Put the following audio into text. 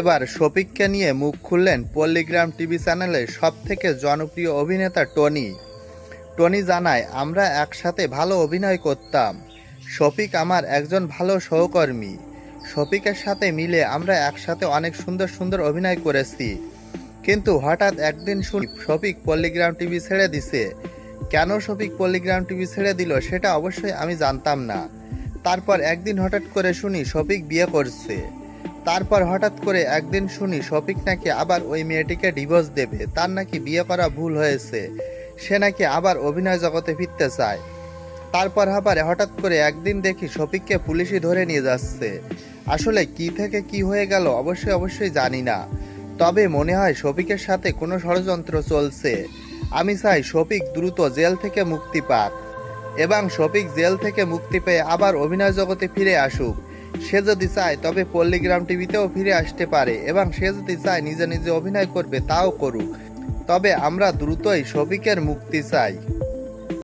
এবার শফিককে নিয়ে মুখ খুললেন পল্লিগ্রাম টিভি চ্যানেলের সব থেকে জনপ্রিয় অভিনেতা টনি। টনি জানায়, আমরা একসাথে ভালো অভিনয় করতাম। শফিক আমার একজন ভালো সহকর্মী। শফিকের সাথে মিলে আমরা একসাথে অনেক সুন্দর সুন্দর অভিনয় করেছি। কিন্তু হঠাৎ একদিন শুনি শফিক পল্লিগ্রাম টিভি ছেড়ে দিছে। কেন শফিক পল্লিগ্রাম টিভি ছেড়ে দিল সেটা অবশ্যই আমি জানতাম না। তারপর একদিন হঠাৎ করে শুনি শফিক বিয়ে করছে। তারপর হঠাৎ করে একদিন শুনি শফিক নাকি আবার ওই মেয়েটিকে ডিভোর্স দেবে। তার নাকি বিয়ে করা ভুল হয়েছে। সে নাকি আবার অভিনয় জগতে ফিরতে চায়। তারপর আবার হঠাৎ করে একদিন দেখি শফিককে পুলিশই ধরে নিয়ে যাচ্ছে। আসলে কি থেকে কি হয়ে গেল অবশ্যই অবশ্যই জানি না। তবে মনে হয় শফিকের সাথে কোনো ষড়যন্ত্র চলছে। আমি চাই শফিক দ্রুত জেল থেকে মুক্তি পাক। এবং শফিক জেল থেকে মুক্তি পেয়ে আবার অভিনয় জগতে ফিরে আসুক। সে যদি চায়, তবে পল্লীগ্রাম টিভিতেও ফিরে আসতে পারে এবং সে যদি চায়, নিজে নিজে অভিনয় করবে, তাও করুক। তবে আমরা দ্রুতই শফিকের মুক্তি চাই।